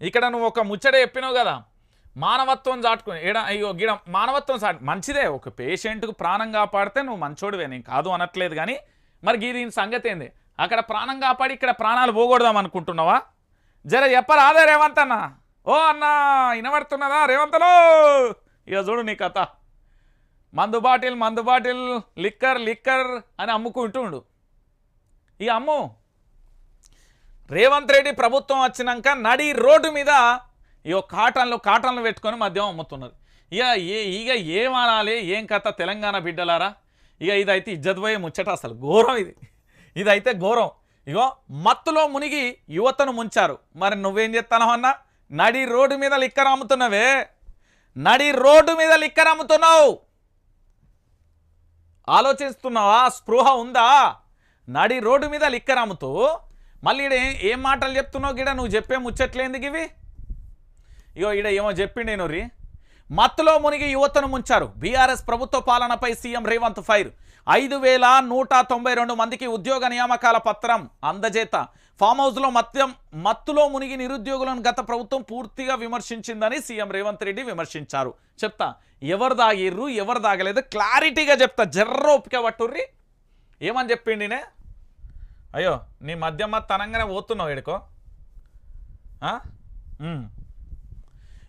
ఇక్కడ నువ్వు ఒక ముచ్చట చెప్పినావు కదా. మానవత్వం చాటుకుని ఏడ అయ్యో గిడ మానవత్వం చాటు మంచిదే ఒక పేషెంట్కు ప్రాణం కాపాడితే నువ్వు మంచోడివే నేను కాదు అనట్లేదు కానీ మరి గీ దీని సంగతి ఏంది? అక్కడ ప్రాణం కాపాడి ఇక్కడ ప్రాణాలు పోగొడదాం అనుకుంటున్నావా? జర చెప్పరాదే రేవంత్ అన్న? ఓ అన్న వినబడుతున్నదా రేవంతలో? ఇక చూడు నీ కథ. మందు బాటిల్ మందు బాటిల్ లిక్కర్ లిక్కర్ అని అమ్ముకుంటుండు. ఇక అమ్ము. రేవంత్ రెడ్డి ప్రభుత్వం వచ్చినాక నడి రోడ్డు మీద ఇగో కాటన్లు కాటన్లు పెట్టుకొని మద్యం అమ్ముతున్నారు. ఇక ఏ ఇక ఏం ఏం కథ తెలంగాణ బిడ్డలారా? ఇక ఇదైతే ఇజ్జత్ ముచ్చట అసలు. ఘోరం ఇది. ఇదైతే ఘోరం. ఇగో మత్తులో మునిగి యువతను ముంచారు. మరి నువ్వేం చెప్తానో అన్నా? నడి రోడ్డు మీద లిక్కర్ అమ్ముతున్నావే. నడి రోడ్డు మీద లిక్కర్ అమ్ముతున్నావు. ఆలోచిస్తున్నావా? స్పృహ ఉందా? నడి రోడ్డు మీద లిక్కర్ అమ్ముతూ మళ్ళీ ఈడ ఏం మాటలు చెప్తున్నావు గిడ? నువ్వు చెప్పే ముచ్చట్లేందుకు ఇవి ఇగో ఈడ ఏమో చెప్పిండే నూరి మత్తులో మునిగి యువతను ముంచారు. బీఆర్ఎస్ ప్రభుత్వ పాలనపై సీఎం రేవంత్ ఫైర్. ఐదు వేల నూట తొంభై రెండు మందికి ఉద్యోగ నియామకాల పత్రం అందజేత. ఫామ్ హౌస్లో మత్యం మత్తులో మునిగి నిరుద్యోగులను గత ప్రభుత్వం పూర్తిగా విమర్శించిందని సీఎం రేవంత్ రెడ్డి విమర్శించారు. చెప్తా. ఎవరు దాగిర్రు? ఎవరు దాగలేదు? క్లారిటీగా చెప్తా. జర్ర ఓపిక పట్టుర్రి. ఏమని చెప్పిండినే? అయ్యో నీ మధ్యమ్మ తనంగానే పోతున్నావు ఎడుకో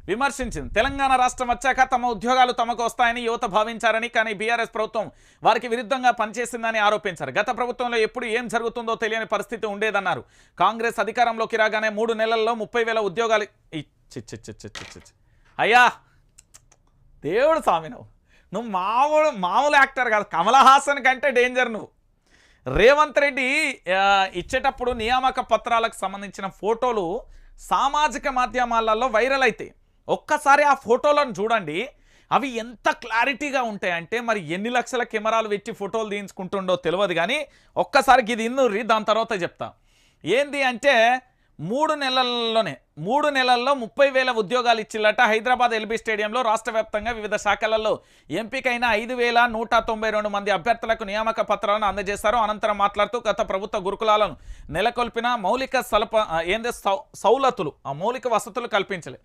విమర్శించింది. తెలంగాణ రాష్ట్రం వచ్చాక తమ ఉద్యోగాలు తమకు వస్తాయని యువత భావించారని కానీ బీఆర్ఎస్ ప్రభుత్వం వారికి విరుద్ధంగా పనిచేసిందని ఆరోపించారు. గత ప్రభుత్వంలో ఎప్పుడు ఏం జరుగుతుందో తెలియని పరిస్థితి ఉండేదన్నారు. కాంగ్రెస్ అధికారంలోకి రాగానే మూడు నెలల్లో ముప్పై వేల ఉద్యోగాలు అయ్యా! దేవుడు స్వామి నువ్వు. నువ్వు మామూలు మామూలు యాక్టర్ కాదు. కమల్ హాసన్ కంటే డేంజర్ నువ్వు. రేవంత్ రెడ్డి ఇచ్చేటప్పుడు నియామక పత్రాలకు సంబంధించిన ఫోటోలు సామాజిక మాధ్యమాలలో వైరల్ అవుతాయి ఒక్కసారి ఆ ఫోటోలను చూడండి. అవి ఎంత క్లారిటీగా ఉంటాయంటే మరి ఎన్ని లక్షల కెమెరాలు పెట్టి ఫోటోలు తీయించుకుంటుండో తెలియదు కానీ ఒక్కసారికి ఇది ఇన్నుర్రి దాని తర్వాత చెప్తా. ఏంది అంటే మూడు నెలల్లోనే మూడు నెలల్లో ముప్పై వేల ఉద్యోగాలు ఇచ్చిల్లట హైదరాబాద్ ఎల్బీ స్టేడియంలో రాష్ట్ర వ్యాప్తంగా వివిధ శాఖలలో ఎంపికైన ఐదు వేల నూట తొంభై రెండు మంది అభ్యర్థులకు నియామక పత్రాలను అందజేశారు. అనంతరం మాట్లాడుతూ గత ప్రభుత్వ గురుకులాలను నెలకొల్పిన మౌలిక సలప ఆ, ఏంది సౌ- సౌలతులు ఆ మౌలిక వసతులు కల్పించలే.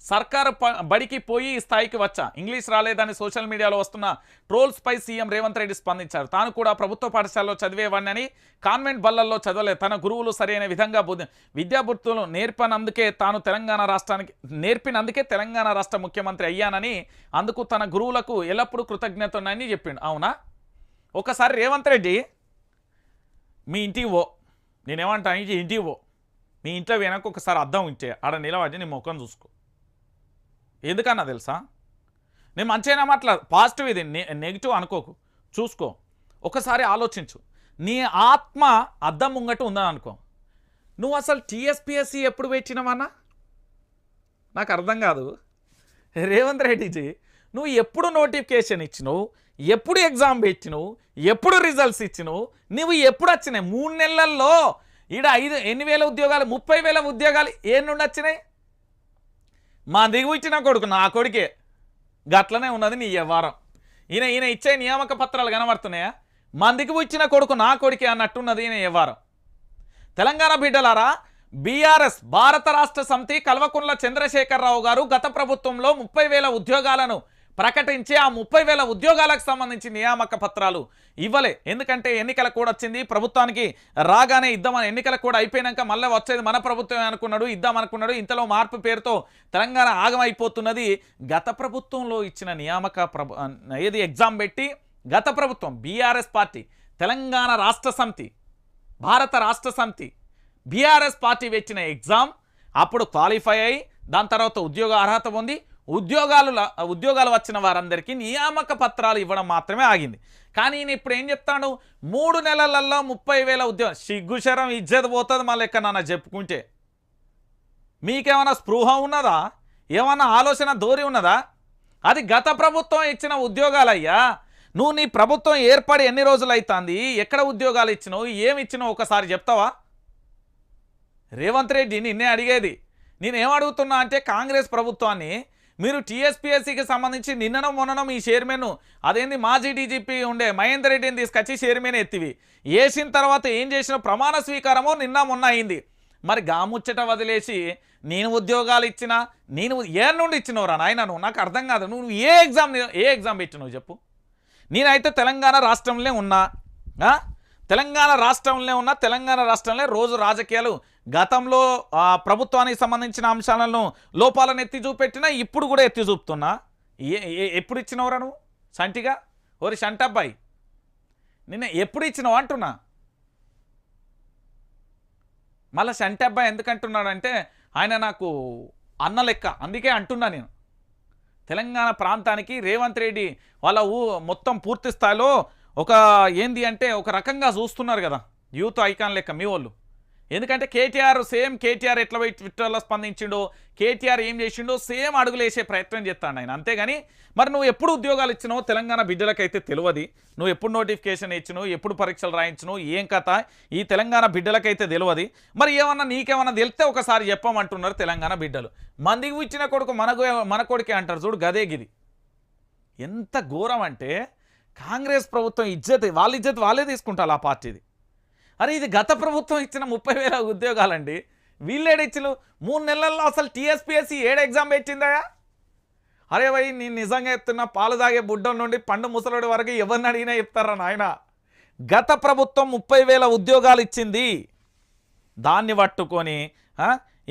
సర్కారు ప- బడికి పోయి ఈ స్థాయికి వచ్చా? ఇంగ్లీష్ రాలేదని సోషల్ మీడియాలో వస్తున్న ట్రోల్స్పై సీఎం రేవంత్ రెడ్డి స్పందించారు. తాను కూడా ప్రభుత్వ పాఠశాలలో చదివేవాడినని కాన్వెంట్ బల్లల్లో చదవలేదు. తన గురువులు సరైన విధంగా బుద్ధి విద్యాబుద్ధులు నేర్పనందుకే తాను తెలంగాణ రాష్ట్రానికి నేర్పినందుకే తెలంగాణ రాష్ట్ర ముఖ్యమంత్రి అయ్యానని అందుకు తన గురువులకు ఎల్లప్పుడూ కృతజ్ఞత ఉన్నాయని చెప్పిండు. అవునా? ఒకసారి రేవంత్ రెడ్డి మీ ఇంటికి పో. నేనేమంటాను? ఇంటి ఇంటికి పో. మీ ఇంట్లో వెనక ఒకసారి అద్దం ఇచ్చే ఆడ నిలబడి నీ ముఖం చూసుకో. ఎందుకన్నా తెలుసా? నేను మంచిగా మాట్లాడు పాజిటివ్ ఇది నెగిటివ్ అనుకోకు. చూసుకో. ఒకసారి ఆలోచించు. నీ ఆత్మ అద్దం ముంగట ఉందని అనుకో నువ్వు అసలు టీఎస్పిఎస్సి ఎప్పుడు పెట్టినవన్నా నాకు అర్థం కాదు. రేవంత్ రెడ్డిజీ నువ్వు ఎప్పుడు నోటిఫికేషన్ ఇచ్చినావు? ఎప్పుడు ఎగ్జామ్ పెట్టినవు? ఎప్పుడు రిజల్ట్స్ ఇచ్చినావు? నువ్వు ఎప్పుడు వచ్చినాయి? మూడు నెలల్లో ఈడ ఐదు ఎన్ని వేల ఉద్యోగాలు? ముప్పై వేల ఉద్యోగాలు ఏ నుండి వచ్చినాయి? మా దిగు ఇచ్చిన కొడుకు నా కొడుకే. గట్లనే ఉన్నది నీ వ్యవహారం. ఈయన ఈయన ఇచ్చే నియామక పత్రాలు కనబడుతున్నాయా? మా దిగువ ఇచ్చిన కొడుకు నా కొడుకే అన్నట్టున్నది ఈయన వ్యవహారం. తెలంగాణ బిడ్డలారా బీఆర్ఎస్ భారత రాష్ట్ర సమితి కల్వకుంట్ల చంద్రశేఖరరావు గారు గత ప్రభుత్వంలో ముప్పై వేల ఉద్యోగాలను ప్రకటించి ఆ ముప్పై వేల ఉద్యోగాలకు సంబంధించి నియామక పత్రాలు ఇవ్వలే. ఎందుకంటే ఎన్నికల కూడా వచ్చింది ప్రభుత్వానికి రాగానే ఇద్దామని ఎన్నికల కూడా అయిపోయినాక మళ్ళీ వచ్చేది మన ప్రభుత్వమే అనుకున్నాడు ఇద్దామనుకున్నాడు ఇంతలో మార్పు పేరుతో తెలంగాణ ఆగమైపోతున్నది. గత ప్రభుత్వంలో ఇచ్చిన నియామక ప్రభు ఏది ఎగ్జామ్ పెట్టి గత ప్రభుత్వం బీఆర్ఎస్ పార్టీ తెలంగాణ రాష్ట్ర సమితి భారత రాష్ట్ర సమితి బీఆర్ఎస్ పార్టీ పెట్టిన ఎగ్జామ్ అప్పుడు క్వాలిఫై అయ్యి దాని తర్వాత ఉద్యోగ అర్హత పొంది ఉద్యోగాలు ఉద్యోగాలు వచ్చిన వారందరికీ నియామక పత్రాలు ఇవ్వడం మాత్రమే ఆగింది. కానీ ఈయన ఇప్పుడు ఏం చెప్తాడు? మూడు నెలలలో ముప్పై వేల ఉద్యోగం సిగ్గుశరం ఇజ్జత పోతుంది మా లెక్క నాన్న చెప్పుకుంటే. మీకేమైనా స్పృహ ఉన్నదా? ఏమన్నా ఆలోచన ధోరి ఉన్నదా? అది గత ప్రభుత్వం ఇచ్చిన ఉద్యోగాలయ్యా. నువ్వు నీ ప్రభుత్వం ఏర్పడి ఎన్ని రోజులు అవుతుంది ఎక్కడ ఉద్యోగాలు ఇచ్చినావు? ఏమి ఇచ్చినావు? ఒకసారి చెప్తావా? రేవంత్ రెడ్డి నిన్నే అడిగేది. నేనేం అడుగుతున్నా అంటే కాంగ్రెస్ ప్రభుత్వాన్ని మీరు టీఎస్పీఎస్సీకి సంబంధించి నిన్ననో మొన్ననో ఈ చైర్మన్ అదేంది మాజీ డీజీపీ ఉండే మహేందర్ రెడ్డిని తీసుకొచ్చి చైర్మన్ ఎత్తివి. వేసిన తర్వాత ఏం చేసిన ప్రమాణ స్వీకారమో నిన్న మొన్న అయింది. మరి గాముచ్చట వదిలేసి నేను ఉద్యోగాలు ఇచ్చినా నేను ఏ నుండి ఇచ్చినవరా నాయన నువ్వు నాకు అర్థం కాదు. నువ్వు ఏ ఎగ్జామ్ ఏ ఎగ్జామ్ ఇచ్చినావు చెప్పు. నేనైతే తెలంగాణ రాష్ట్రంలో ఉన్నా తెలంగాణ రాష్ట్రంలో ఉన్న తెలంగాణ రాష్ట్రంలో రోజు రాజకీయాలు గతంలో ప్రభుత్వానికి సంబంధించిన అంశాలను లోపాలను ఎత్తి చూపెట్టినా ఇప్పుడు కూడా ఎత్తి చూపుతున్నా ఏ ఎప్పుడు ఇచ్చినవరా నువ్వు? సంటిగా? ఓరి సంటబ్బాయి. నిన్న ఎప్పుడు ఇచ్చినావు అంటున్నా? మళ్ళీ సంటబ్బాయి ఎందుకంటున్నాడంటే ఆయన నాకు అన్న లెక్క. అందుకే అంటున్నా నేను. తెలంగాణ ప్రాంతానికి రేవంత్ రెడ్డి వాళ్ళ ఊ మొత్తం పూర్తి స్థాయిలో ఒక ఏంది అంటే ఒక రకంగా చూస్తున్నారు కదా. యూత్ ఐకాన్ లెక్క మీ వాళ్ళు. ఎందుకంటే కేటీఆర్ సేమ్ కేటీఆర్ ఎట్లా పోయి ట్విట్టర్లో స్పందించిండో కేటీఆర్ ఏం చేసిండో సేమ్ అడుగులేసే ప్రయత్నం చేస్తాడు ఆయన. అంతేగాని మరి నువ్వు ఎప్పుడు ఉద్యోగాలు ఇచ్చినావో తెలంగాణ బిడ్డలకైతే తెలియదు. నువ్వు ఎప్పుడు నోటిఫికేషన్ ఇచ్చినావు ఎప్పుడు పరీక్షలు రాయించినావు ఏం కథ ఈ తెలంగాణ బిడ్డలకైతే తెలియదు. మరి ఏమన్నా నీకేమన్నా తెలిస్తే ఒకసారి చెప్పమంటున్నారు తెలంగాణ బిడ్డలు. మందికి ఇచ్చిన కొడుకు మనకు మన కొడుకే అంటారు చూడు గదే గిది. ఎంత ఘోరం అంటే కాంగ్రెస్ ప్రభుత్వం ఇజ్జత్ వాళ్ళ ఇజ్జత్ వాళ్ళే తీసుకుంటారు ఆ పార్టీది. అరే ఇది గత ప్రభుత్వం ఇచ్చిన ముప్పై వేల ఉద్యోగాలండి. వీళ్ళేడిచ్చులు మూడు నెలల్లో అసలు టీఎస్పీఎస్సీ ఏడు ఎగ్జామ్ పెట్టిందయా అరే భయ్ నేను నిజంగా చెప్తున్నా పాలు తాగే బుడ్డం నుండి పండు ముసలోడి వరకు ఎవరిని అడిగినా చెప్తారా నాయన? గత ప్రభుత్వం ముప్పై వేల ఉద్యోగాలు ఇచ్చింది. దాన్ని పట్టుకొని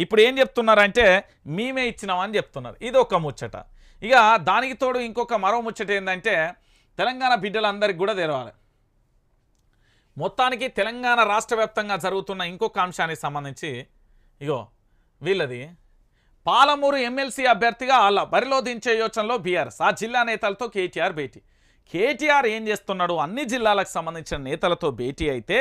ఇప్పుడు ఏం చెప్తున్నారంటే మేమే ఇచ్చినామని చెప్తున్నారు. ఇది ఒక ముచ్చట. ఇక దానికి తోడు ఇంకొక మరో ముచ్చట ఏంటంటే తెలంగాణ బిడ్డలందరికీ కూడా తెరవాలి మొత్తానికి తెలంగాణ రాష్ట్ర వ్యాప్తంగా జరుగుతున్న ఇంకొక అంశానికి సంబంధించి ఇగో వీళ్ళది పాలమూరు ఎమ్మెల్సీ అభ్యర్థిగా వాళ్ళ బరిలో దించే యోచనలో బీఆర్ఎస్ ఆ జిల్లా నేతలతో కేటీఆర్ భేటీ. కేటీఆర్ ఏం చేస్తున్నాడు? అన్ని జిల్లాలకు సంబంధించిన నేతలతో భేటీ అయితే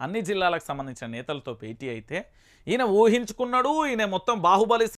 అన్ని జిల్లాలకు సంబంధించిన నేతలతో భేటీ అయితే ఈయన ఊహించుకున్నాడు ఈయన మొత్తం బాహుబలి